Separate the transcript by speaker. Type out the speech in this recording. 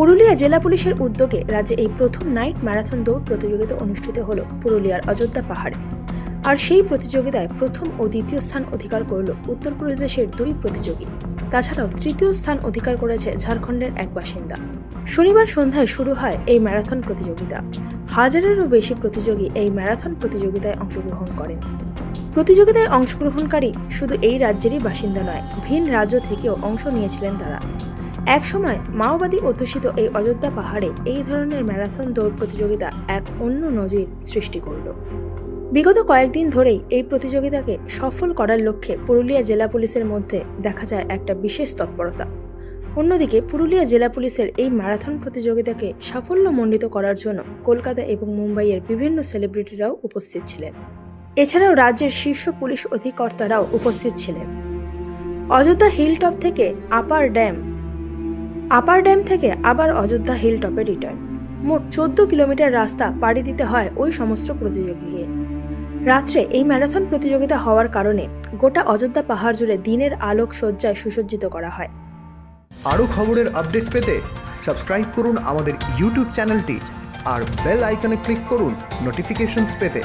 Speaker 1: পুরুলিয়া জেলা পুলিশের উদ্যোগে রাজ্যে এই প্রথম নাইট ম্যারাথন দৌড় প্রতিযোগিতা অনুষ্ঠিত হল পুরুলিয়ার অযোধ্যা পাহাড়ে। আর সেই প্রতিযোগিতায় প্রথম ও দ্বিতীয় স্থান অধিকার করল উত্তরপ্রদেশের দুই প্রতিযোগী। তাছাড়াও তৃতীয় স্থান অধিকার করেছে ঝাড়খণ্ডের এক বাসিন্দা। শনিবার সন্ধ্যায় শুরু হয় এই ম্যারাথন প্রতিযোগিতা। হাজারেরও বেশি প্রতিযোগী এই ম্যারাথন প্রতিযোগিতায় অংশগ্রহণ করেন। প্রতিযোগিতায় অংশগ্রহণকারী শুধু এই রাজ্যেরই বাসিন্দা নয়, ভিন রাজ্য থেকেও অংশ নিয়েছিলেন তারা। একসময় মাওবাদী অধ্যুষিত এই অযোধ্যা পাহাড়ে এই ধরনের ম্যারাথন দৌড় প্রতিযোগিতা এক অন্য নজির সৃষ্টি করল। বিগত কয়েকদিন ধরেই এই প্রতিযোগিতাকে সফল করার লক্ষ্যে পুরুলিয়া জেলা পুলিশের মধ্যে দেখা যায় একটা বিশেষ তৎপরতা। অন্যদিকে পুরুলিয়া জেলা পুলিশের এই ম্যারাথন প্রতিযোগিতাকে সাফল্যমণ্ডিত করার জন্য কলকাতা এবং মুম্বাইয়ের বিভিন্ন সেলিব্রিটিরাও উপস্থিত ছিলেন। এছাড়াও রাজ্যের শীর্ষ পুলিশ অধিকর্তারাও উপস্থিত ছিলেন। অযোধ্যা হিলটপ থেকে আপার ড্যাম আপার ড্যাম থেকে আবার অযোধ্যা হিল টপে রিটার্ন। মোট চোদ্দ কিলোমিটার রাস্তা পাড়ি দিতে হয় ওই সমস্ত প্রতিযোগীকে। রাত্রে এই ম্যারাথন প্রতিযোগিতা হওয়ার কারণে গোটা অযোধ্যা পাহাড় জুড়ে দিনের আলোক সজ্জায় সুসজ্জিত করা হয়।
Speaker 2: আরও খবরের আপডেট পেতে সাবস্ক্রাইব করুন আমাদের ইউটিউব চ্যানেলটি আর বেল আইকনে ক্লিক করুন নোটিফিকেশনস পেতে।